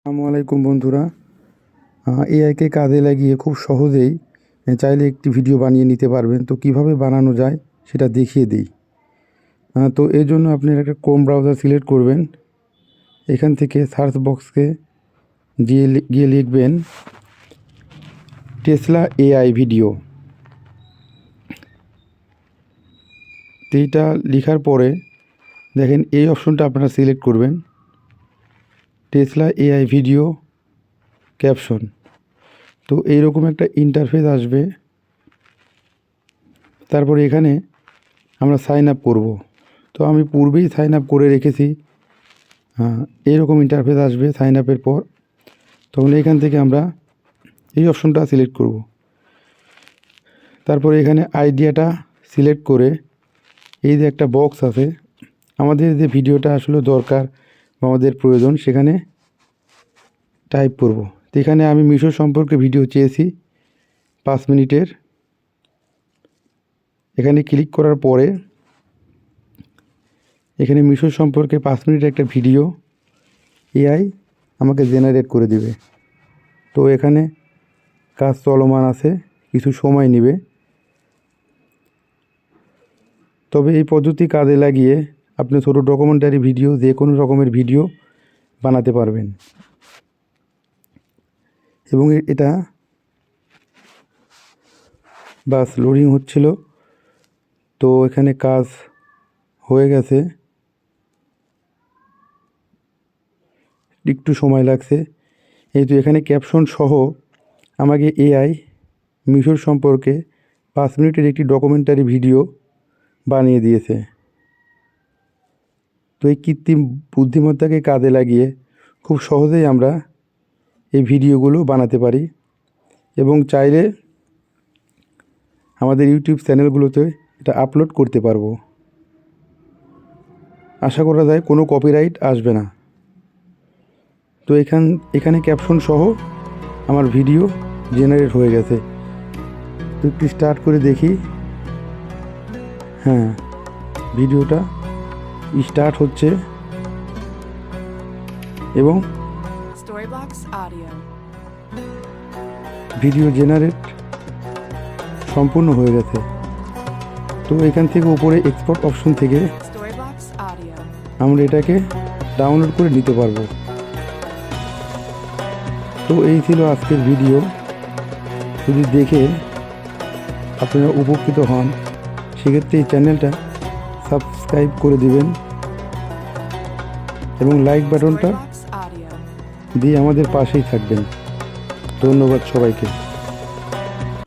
আসসালামু আলাইকুম বন্ধুরা। এআইকে কাজে লাগিয়ে খুব সহজেই চাইলে একটি ভিডিও বানিয়ে নিতে পারবেন। তো কীভাবে বানানো যায় সেটা দেখিয়ে দিই। তো এর জন্য আপনি একটা ক্রোম ব্রাউজার সিলেক্ট করবেন। এখান থেকে সার্চ বক্সকে গিয়ে গিয়ে লিখবেন টেসলা এআই ভিডিও তো এইটা লেখার পরে দেখেন এই অপশনটা আপনারা সিলেক্ট করবেন। টেসলা এআই ভিডিও ক্যাপশন তো এইরকম একটা ইন্টারফেস আসবে। তারপরে এখানে আমরা সাইন আপ করব। তো আমি পূর্বেই সাইন আপ করে রেখেছি। হ্যাঁ এইরকম ইন্টারফেস আসবে সাইন আপের পর। তখন এখান থেকে আমরা এই অপশনটা সিলেক্ট করব। তারপরে এখানে আইডিয়াটা সিলেক্ট করে এই যে একটা বক্স আছে, আমাদের যে ভিডিওটা আসলে দরকার আমাদের প্রয়োজন, সেখানে টাইপ করব। তো এখানে আমি মিশো সম্পর্কে ভিডিও চেয়েছি, পাঁচ মিনিটের। এখানে ক্লিক করার পরে এখানে মিশো সম্পর্কে পাঁচ মিনিটের একটা ভিডিও এআই আমাকে জেনারেট করে দিবে। তো এখানে কাজ চলমান আছে, কিছু সময় নেবে। তবে এই পদ্ধতি কাজে লাগিয়ে আপনি ছোটো ডকুমেন্টারি ভিডিও যে কোনো রকমের ভিডিও বানাতে পারবেন। এবং এটা বাস লোডিং হচ্ছিল। তো এখানে কাজ হয়ে গেছে। একটু সময় লাগছে। এই তো এখানে ক্যাপশন সহ আমাকে এআই মিশর সম্পর্কে পাঁচ মিনিটের একটি ডকুমেন্টারি ভিডিও বানিয়ে দিয়েছে। তো এই কৃত্রিম বুদ্ধিমত্তাকে কাজে লাগিয়ে খুব সহজেই আমরা এই ভিডিওগুলো বানাতে পারি এবং চাইলে আমাদের ইউটিউব চ্যানেলগুলোতে এটা আপলোড করতে পারব। আশা করা যায় কোনো কপিরাইট আসবে না। তো এখান, এখানে ক্যাপশন সহ আমার ভিডিও জেনারেট হয়ে গেছে। তো একটু স্টার্ট করে দেখি। হ্যাঁ ভিডিওটা স্টার্ট হচ্ছে এবং. ভিডিও জেনারেট সম্পূর্ণ হয়ে গেছে তো এখান থেকে উপরে এক্সপোর্ট অপশন থেকে. আমরা এটাকে ডাউনলোড করে নিতে পারব তো এই ছিল আজকের ভিডিও যদি দেখে আপনারা উপকৃত হন সেক্ষেত্রে এই চ্যানেলটা সাবস্ক্রাইব করে দিবেন এবং লাইক বাটনটা দিয়ে আমাদের পাশেই থাকবেন। ধন্যবাদ সবাইকে।